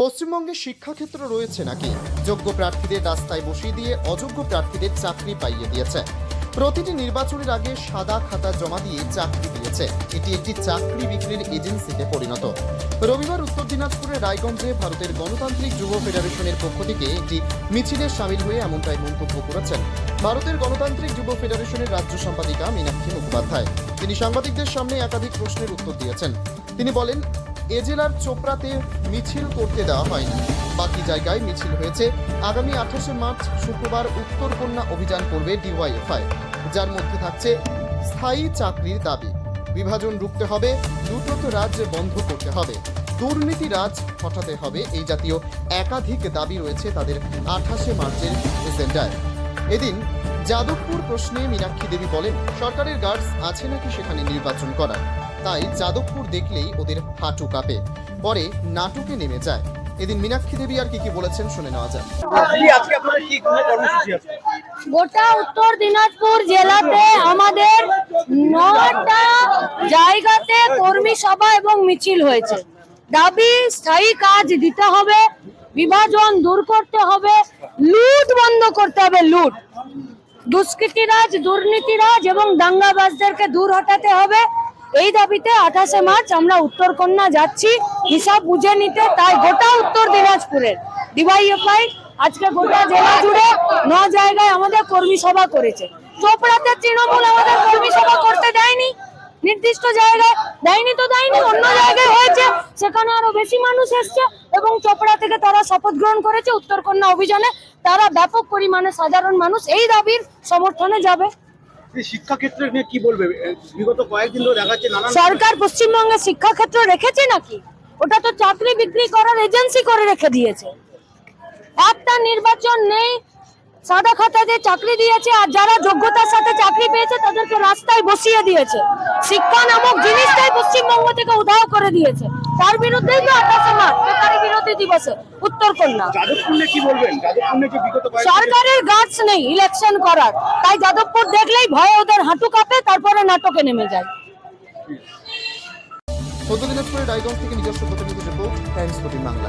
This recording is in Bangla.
পশ্চিমবঙ্গে শিক্ষাক্ষেত্র রয়েছে নাকি? যোগ্য প্রার্থীদের রাস্তায় বসিয়ে দিয়ে অযোগ্য প্রার্থীদের চাকরি পাইয়ে দিয়েছে। প্রতিটি নির্বাচনের আগে সাদা খাতা জমা দিয়ে চাকরি দিয়েছে। এটি একটি চাকরি বিক্রির এজেন্সিতে পরিণত। রবিবার উত্তর দিনাজপুরের রায়গঞ্জে ভারতের গণতান্ত্রিক যুব ফেডারেশনের পক্ষ থেকে একটি মিছিলে সামিল হয়ে এমনটাই মন্তব্য করেছেন ভারতের গণতান্ত্রিক যুব ফেডারেশনের রাজ্য সম্পাদিকা মীনাক্ষী মুখোপাধ্যায়। তিনি সাংবাদিকদের সামনে একাধিক প্রশ্নের উত্তর দিয়েছেন। তিনি বলেন এ জেলার চোপড়াতে মিছিল করতে দেওয়া হয়নি। বাকি জায়গায় মিছিল হয়েছে। আগামী আঠাশে মার্চ শুক্রবার উত্তর কন্যা অভিযান করবে ডিওয়াইএফআই। যার মধ্যে থাকছে স্থায়ী চাকরির দাবি। বিভাজন রুখতে হবে দুটো রাজ বন্ধ করতে হবে। দুর্নীতি রাজ হটাতে হবে এই জাতীয় একাধিক দাবি রয়েছে তাদের আঠাশে মার্চের এজেন্ডায়। এদিন যাদবপুর প্রশ্নে মীনাক্ষী দেবী বলেন, সরকারের গার্ডস আছে নাকি সেখানে নির্বাচন করার? তাই যাদবপুর দেখলেই ওদের হাঁটু কাঁপে। পরে নাটকে নেমে যায়। এদিন মীনাক্ষী দেবী আর কি কি বলেছেন শুনে নেওয়া যাক। দিদি আজকে আপনাদের কি কোনো কর্মসূচি আছে? গোটা উত্তর দিনাজপুর জেলাতে আমাদের নটা জায়গাতে কর্মী সভা এবং মিছিল হয়েছে। দাবি স্থায়ী কাজ দিতে হবে বিভাজন দূর করতে হবে লুট বন্ধ করতে হবে লুট। দুষ্কৃতিরাজ দুর্নীতিরাজ এবং দাঙ্গাবাজদেরকে দূর হটাতে হবে। এই দাবিতে আঠাশে মার্চ আমরা উত্তরকন্যা যাচ্ছি, হিসাব বুঝে নিতে, তাই গোটা উত্তর দিনাজপুরের ডিওয়াইএফআই আজকে গোটা জেলা জুড়ে ন জায়গায় আমাদের কর্মী সভা করেছে। চোপড়াতে তৃণমূল আমাদের কর্মী সভা করতে দেয়নি, নির্দিষ্ট জায়গায় দেয়নি তো দেয়নি, অন্য জায়গায় হয়েছে, সেখানে আরও বেশি মানুষ এসছে এবং চোপড়া থেকে তারা শপথ গ্রহণ করেছে উত্তরকন্যা অভিযানে, তারা ব্যাপক পরিমাণে সাধারণ মানুষ, এই দাবির সমর্থনে যাবে। শিক্ষাক্ষেত্রে সরকার পশ্চিমবঙ্গে শিক্ষাক্ষেত্র রেখেছে ওটা তো চাকরি বিক্রি করার এজেন্সি করে রেখে দিয়েছে। একটা নির্বাচন নেই, সাদা চাকরি দিয়েছে আর যারা যোগ্যতার সাথে চাকরি পেয়েছে তাদেরকে রাস্তায় বসিয়ে দিয়েছে। শিক্ষা নামক জিনিসটাই পশ্চিমবঙ্গ থেকে উধাও করে দিয়েছে। তার বিরুদ্ধেই তো আঠাশে মার্চ বেকারি বিরোধী দিবসে উত্তর কন্যা। কি বলবেন? যাদবপুর নিয়ে যে বিগত কয়েকদিন সরকারের গাছ নেই ইলেকশন করার। তাই যাদবপুর দেখলেই ভয়ে ওদের হাঁটু কাঁপে তারপরে নাটকে নেমে যায়। উত্তর দিনাজপুরের রায়গঞ্জ থেকে নিজস্ব প্রতিনিধি রিপোর্ট টাইমস ফোর্টিন বাংলা।